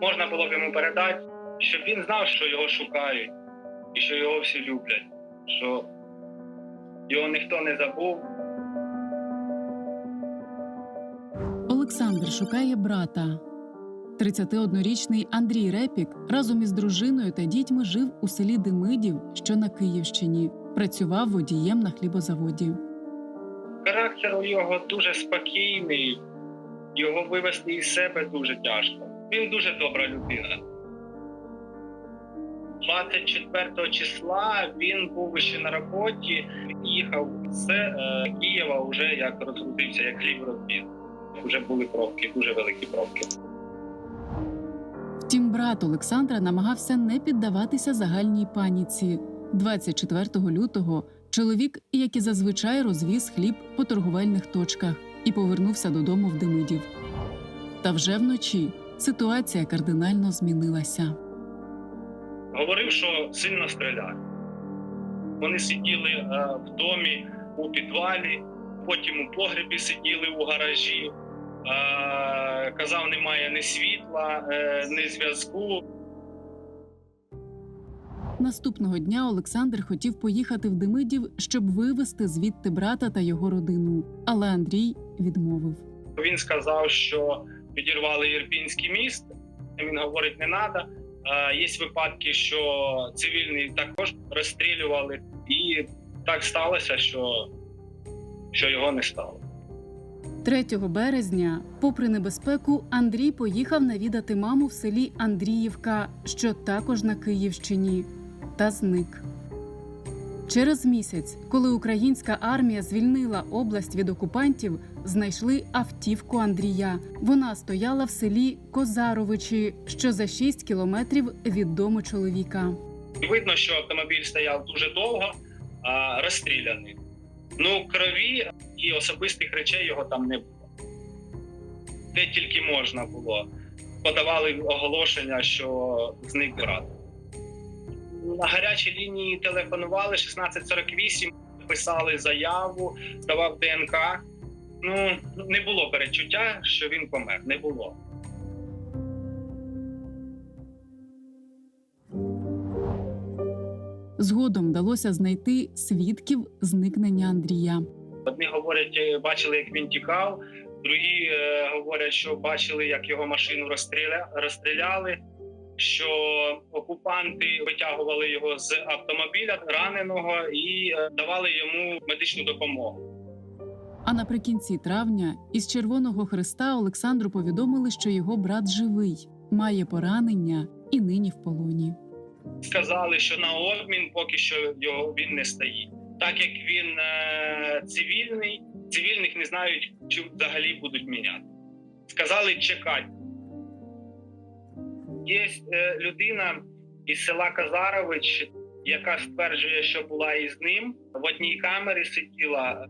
Можна було б йому передати, щоб він знав, що його шукають, і що його всі люблять, що його ніхто не забув. Олександр шукає брата. 31-річний Андрій Репік разом із дружиною та дітьми жив у селі Демидів, що на Київщині. Працював водієм на хлібозаводі. Характер у його дуже спокійний, його вивести із себе дуже тяжко. Він дуже добра людина. 24 числа він був ще на роботі, їхав з е, Києва вже як розгрузився, як хліб розбіг. Вже були пробки, дуже великі пробки. Втім, брат Олександра намагався не піддаватися загальній паніці. 24 лютого чоловік, як і зазвичай, розвіз хліб по торговельних точках і повернувся додому в Демидів. Та вже вночі ситуація кардинально змінилася. Говорив, що сильно стріляє. Вони сиділи е, в домі у підвалі, потім у погребі сиділи у гаражі. Е, казав, немає ні світла, е, ні зв'язку. Наступного дня Олександр хотів поїхати в Демидів, щоб вивезти звідти брата та його родину. Але Андрій відмовив. Він сказав, що підірвали Ірпінський міст. Він говорить, не треба. Є випадки, що цивільні також розстрілювали, і так сталося, що, що його не стало. 3 березня, попри небезпеку, Андрій поїхав навідати маму в селі Андріївка, що також на Київщині, та зник. Через місяць, коли українська армія звільнила область від окупантів, знайшли автівку Андрія. Вона стояла в селі Козаровичі, що за 6 кілометрів від дому чоловіка. Видно, що автомобіль стояв дуже довго, а, розстріляний. Ну, крові і особистих речей його там не було. Де тільки можна було. Подавали оголошення, що зник брат. На гарячій лінії телефонували 1648, писали заяву, здавав ДНК. Ну, не було перечуття, що він помер. Не було. Згодом вдалося знайти свідків зникнення Андрія. Одні говорять, е, бачили, як він тікав, другі е, говорять, що бачили, як його машину розстріля... розстріляли, що окупанти витягували його з автомобіля раненого і е, давали йому медичну допомогу. А наприкінці травня із Червоного Христа Олександру повідомили, що його брат живий, має поранення і нині в полоні. Сказали, що на обмін поки що його він не стоїть. Так як він е, цивільний, цивільних не знають, чи взагалі будуть міняти. Сказали чекати. Є е, людина із села Казарович, яка стверджує, що була із ним. В одній камері сиділа.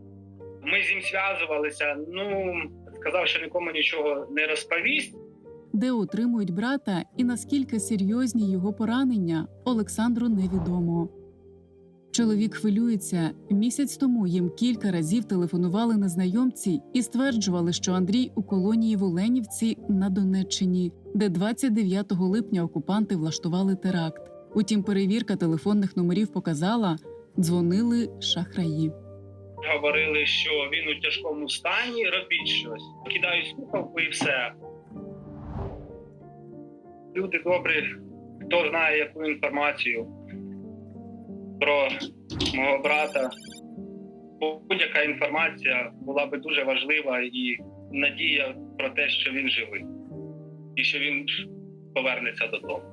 Ми з ним зв'язувалися. Ну сказав, що нікому нічого не розповість. Де утримують брата і наскільки серйозні його поранення, Олександру невідомо. Чоловік хвилюється. Місяць тому їм кілька разів телефонували незнайомці і стверджували, що Андрій у колонії в Оленівці на Донеччині, де 29 липня окупанти влаштували теракт. Утім, перевірка телефонних номерів показала, дзвонили шахраї. Говорили, що він у тяжкому стані, робіть щось. Кидають слухавку і все. Люди добрі, хто знає яку інформацію про мого брата. Будь-яка інформація була би дуже важлива і надія про те, що він живий і що він повернеться додому.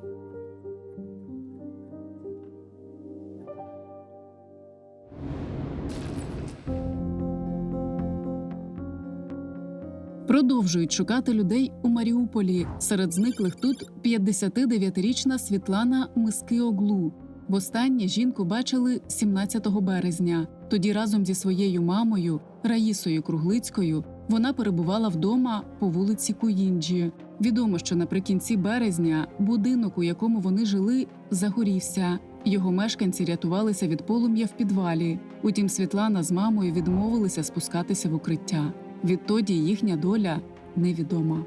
Продовжують шукати людей у Маріуполі. Серед зниклих тут 59-річна Світлана Мискиоглу. Востаннє жінку бачили 17 березня. Тоді разом зі своєю мамою Раїсою Круглицькою вона перебувала вдома по вулиці Куїнджі. Відомо, що наприкінці березня будинок, у якому вони жили, загорівся. Його мешканці рятувалися від полум'я в підвалі. Утім, Світлана з мамою відмовилися спускатися в укриття. Відтоді їхня доля невідома.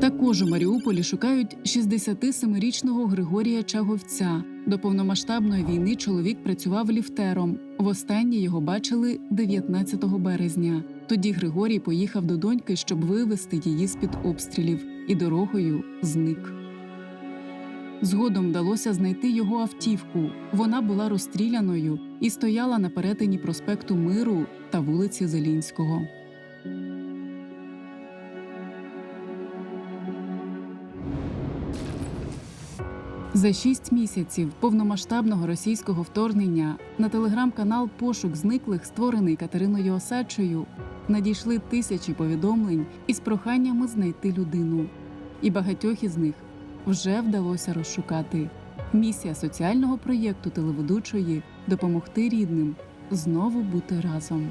Також у Маріуполі шукають 67-річного Григорія Чаговця. До повномасштабної війни чоловік працював ліфтером. Востаннє його бачили 19 березня. Тоді Григорій поїхав до доньки, щоб вивезти її з під обстрілів, і дорогою зник. Згодом вдалося знайти його автівку. Вона була розстріляною і стояла на перетині проспекту Миру та вулиці Зелінського. За шість місяців повномасштабного російського вторгнення на телеграм-канал Пошук зниклих, створений Катериною Осадчою, надійшли тисячі повідомлень із проханнями знайти людину. І багатьох із них вже вдалося розшукати. Місія соціального проєкту телеведучої допомогти рідним знову бути разом.